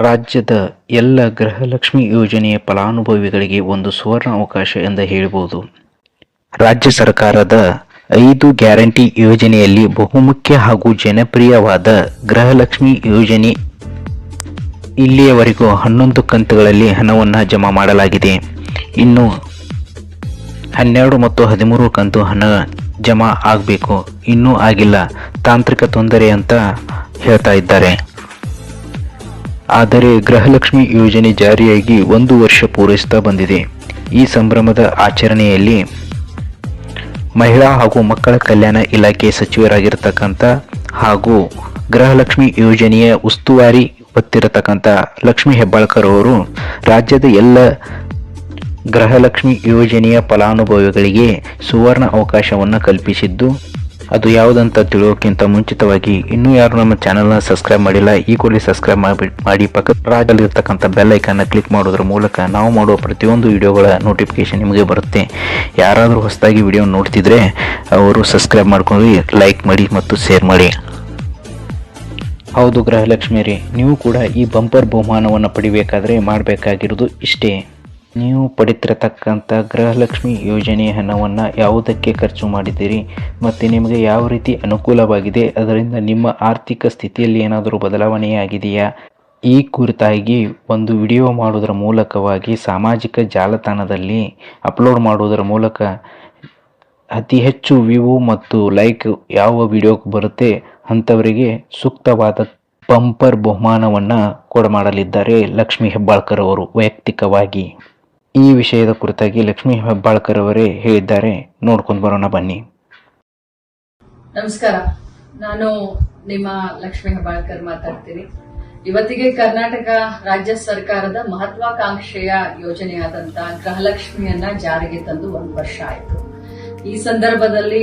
ರಾಜ್ಯದ ಎಲ್ಲ ಗೃಹಲಕ್ಷ್ಮಿ ಯೋಜನೆಯ ಫಲಾನುಭವಿಗಳಿಗೆ ಒಂದು ಸುವರ್ಣ ಅವಕಾಶ ಎಂದು ಹೇಳಬಹುದು ರಾಜ್ಯ ಸರ್ಕಾರದ ಐದು ಗ್ಯಾರಂಟಿ ಯೋಜನೆಯಲ್ಲಿ ಬಹುಮುಖ್ಯ ಹಾಗೂ ಜನಪ್ರಿಯವಾದ ಗೃಹಲಕ್ಷ್ಮಿ ಯೋಜನೆ ಇಲ್ಲಿಯವರೆಗೂ ಹನ್ನೊಂದು ಕಂತುಗಳಲ್ಲಿ ಹಣವನ್ನು ಜಮಾ ಮಾಡಲಾಗಿದೆ. ಇನ್ನು ಹನ್ನೆರಡು ಮತ್ತು ಹದಿಮೂರು ಕಂತು ಹಣ ಜಮಾ ಆಗಬೇಕು. ಇನ್ನೂ ಆಗಿಲ್ಲ. ತಾಂತ್ರಿಕ ತೊಂದರೆ ಅಂತ ಹೇಳ್ತಾ ಇದ್ದಾರೆ. ಆದರೆ ಗೃಹಲಕ್ಷ್ಮಿ ಯೋಜನೆ ಜಾರಿಯಾಗಿ ಒಂದು ವರ್ಷ ಪೂರೈಸುತ್ತಾ ಬಂದಿದೆ. ಈ ಸಂಭ್ರಮದ ಆಚರಣೆಯಲ್ಲಿ ಮಹಿಳಾ ಹಾಗೂ ಮಕ್ಕಳ ಕಲ್ಯಾಣ ಇಲಾಖೆ ಸಚಿವರಾಗಿರ್ತಕ್ಕಂಥ ಹಾಗೂ ಗೃಹಲಕ್ಷ್ಮಿ ಯೋಜನೆಯ ಉಸ್ತುವಾರಿ ಹೊತ್ತಿರತಕ್ಕಂಥ ಲಕ್ಷ್ಮಿ ಹೆಬ್ಬಾಳ್ಕರ್ ಅವರು ರಾಜ್ಯದ ಎಲ್ಲ ಗೃಹಲಕ್ಷ್ಮಿ ಯೋಜನೆಯ ಫಲಾನುಭವಿಗಳಿಗೆ ಸುವರ್ಣ ಅವಕಾಶವನ್ನು ಕಲ್ಪಿಸಿದ್ದು ಅದು ಯಾವುದಂತ ತಿಳಿಯೋಕ್ಕಿಂತ ಮುಂಚಿತವಾಗಿ ಇನ್ನೂ ಯಾರು ನಮ್ಮ ಚಾನಲ್ನ ಸಬ್ಸ್ಕ್ರೈಬ್ ಮಾಡಿಲ್ಲ, ಈ ಕೂಡಲೇ ಸಬ್ಸ್ಕ್ರೈಬ್ ಮಾಡಿ ಮಾಡಿ ಪಕ್ಕ ರಾಜಲ್ಲಿರ್ತಕ್ಕಂಥ ಬೆಲ್ ಐಕನ್ನ ಕ್ಲಿಕ್ ಮಾಡೋದ್ರ ಮೂಲಕ ನಾವು ಮಾಡುವ ಪ್ರತಿಯೊಂದು ವಿಡಿಯೋಗಳ ನೋಟಿಫಿಕೇಶನ್ ನಿಮಗೆ ಬರುತ್ತೆ. ಯಾರಾದರೂ ಹೊಸದಾಗಿ ವಿಡಿಯೋ ನೋಡ್ತಿದ್ರೆ ಅವರು ಸಬ್ಸ್ಕ್ರೈಬ್ ಮಾಡ್ಕೊಂಡು ಲೈಕ್ ಮಾಡಿ ಮತ್ತು ಶೇರ್ ಮಾಡಿ. ಹೌದು ಗೃಹಲಕ್ಷ್ಮಿಯರೇ ನೀವು ಕೂಡ ಈ ಬಂಪರ್ ಬಹುಮಾನವನ್ನು ಪಡಿಬೇಕಾದರೆ ಮಾಡಬೇಕಾಗಿರೋದು ಇಷ್ಟೇ. ನೀವು ಪಡಿತಿರತಕ್ಕಂಥ ಗೃಹಲಕ್ಷ್ಮಿ ಯೋಜನೆಯ ಹಣವನ್ನು ಯಾವುದಕ್ಕೆ ಖರ್ಚು ಮಾಡಿದ್ದೀರಿ ಮತ್ತು ನಿಮಗೆ ಯಾವ ರೀತಿ ಅನುಕೂಲವಾಗಿದೆ, ಅದರಿಂದ ನಿಮ್ಮ ಆರ್ಥಿಕ ಸ್ಥಿತಿಯಲ್ಲಿ ಏನಾದರೂ ಬದಲಾವಣೆಯಾಗಿದೆಯಾ ಈ ಕುರಿತಾಗಿ ಒಂದು ವಿಡಿಯೋ ಮಾಡೋದರ ಮೂಲಕವಾಗಿ ಸಾಮಾಜಿಕ ಜಾಲತಾಣದಲ್ಲಿ ಅಪ್ಲೋಡ್ ಮಾಡೋದರ ಮೂಲಕ ಅತಿ ಹೆಚ್ಚು ವ್ಯೂ ಮತ್ತು ಲೈಕ್ ಯಾವ ವಿಡಿಯೋಕ್ಕೆ ಬರುತ್ತೆ ಅಂಥವರಿಗೆ ಸೂಕ್ತವಾದ ಬಂಪರ್ ಬಹುಮಾನವನ್ನು ಕೊಡಮಾಡಲಿದ್ದಾರೆ ಲಕ್ಷ್ಮೀ ಹೆಬ್ಬಾಳ್ಕರ್ ಅವರು ವೈಯಕ್ತಿಕವಾಗಿ. ಈ ವಿಷಯದ ಕುರಿತಾಗಿ ಲಕ್ಷ್ಮೀ ಹೆಬ್ಬಾಳ್ಕರ್ ಅವರೇ ಹೇಳಿದ್ದಾರೆ. ನೋಡ್ಕೊಂಡು ಬರೋಣ ಬನ್ನಿ. ನಮಸ್ಕಾರ. ನಾನು ನಿಮ್ಮ ಲಕ್ಷ್ಮೀ ಹೆಬ್ಬಾಳ್ಕರ್ ಮಾತಾಡ್ತೀನಿ. ಇವತ್ತಿಗೆ ಕರ್ನಾಟಕ ರಾಜ್ಯ ಸರ್ಕಾರದ ಮಹತ್ವಾಕಾಂಕ್ಷೆಯ ಯೋಜನೆಯಾದಂತಹ ಗೃಹಲಕ್ಷ್ಮಿಯನ್ನ ಜಾರಿಗೆ ತಂದು ಒಂದು ವರ್ಷ ಆಯಿತು. ಈ ಸಂದರ್ಭದಲ್ಲಿ